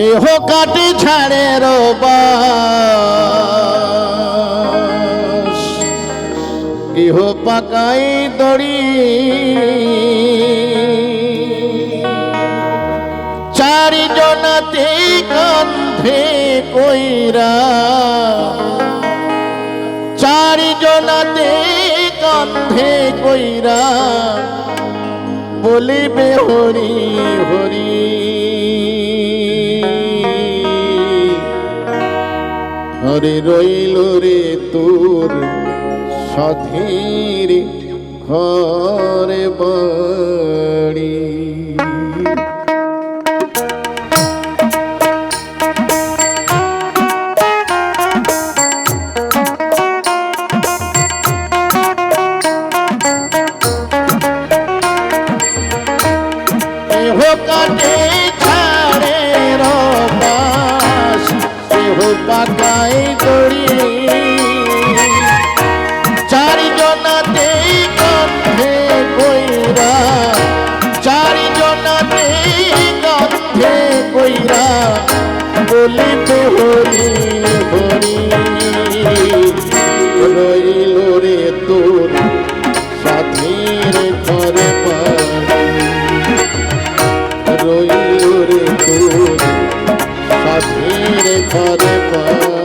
দেহ কাটি ছাড়ে গৃহ পাকাই দড়ি। চারি জনাতে কান্ধে কইরা। চারি জনাতে কান্ধে কইরা বলিবে হরি হরি। হরে রইল রে তোর সাথীর ঘরে বাড়ি। বলিতে হরি হরি রইল রে তোর সাথীর ঘরে রইল রে তোর সাথীর ঘরে বাড়ি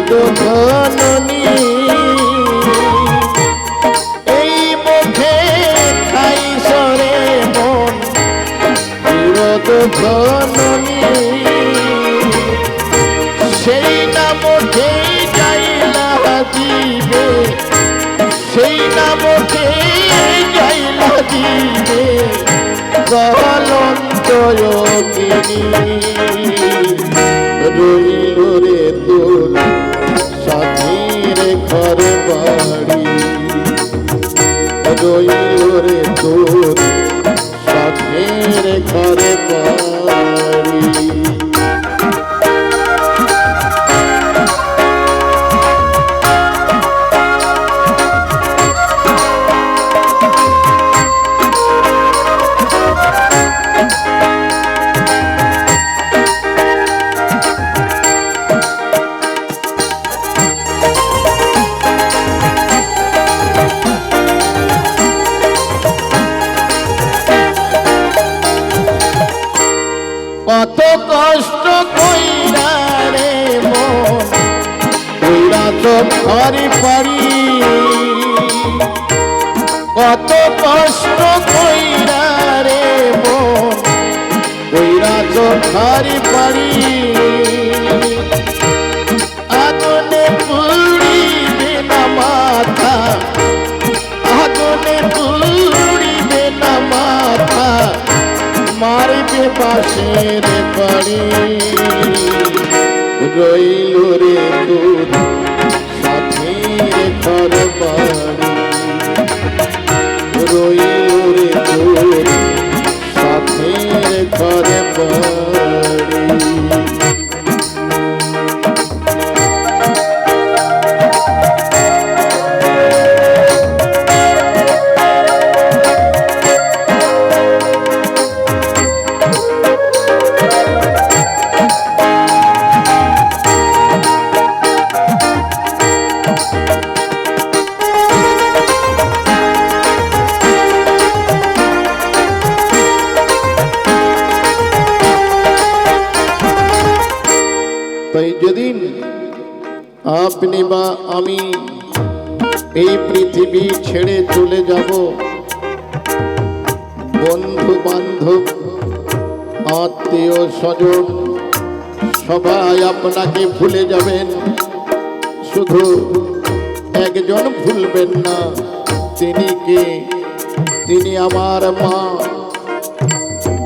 বিরোধ এই মুখে খাই সরে মন ধননি সেই নামকে যাইলা দিবে সেই নামকে যাইলা দিবে গলন্তয়কিনী রইল রে তোর ঘর তো ঘরে পারি কত কষ্ট কইরা রে মন, কইরা তো ঘরে পারি আগুনে পুড়িবে না মাথা, আগুনে পুড়িবে না মাথা, মারবে পাশের বাড়ি। আপনি বা আমি এই পৃথিবী ছেড়ে চলে যাব। বন্ধু বান্ধব আত্মীয় স্বজন সবাই আপনাকে ভুলে যাবেন। শুধু একজন ভুলবেন না, তিনি কে? তিনি আমার মা।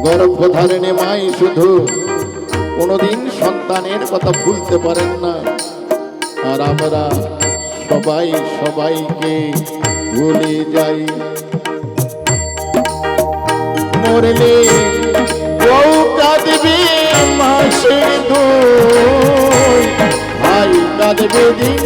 গর্ভধারণে মাই শুধু, কোনোদিন সন্তানের কথা ভুলতে পারেন না। আর আমরা সবাই সবাইকে ভুলে যাই। মরলে বউ কাঁদবে মাসের দুই ভাই কাঁদবে দিন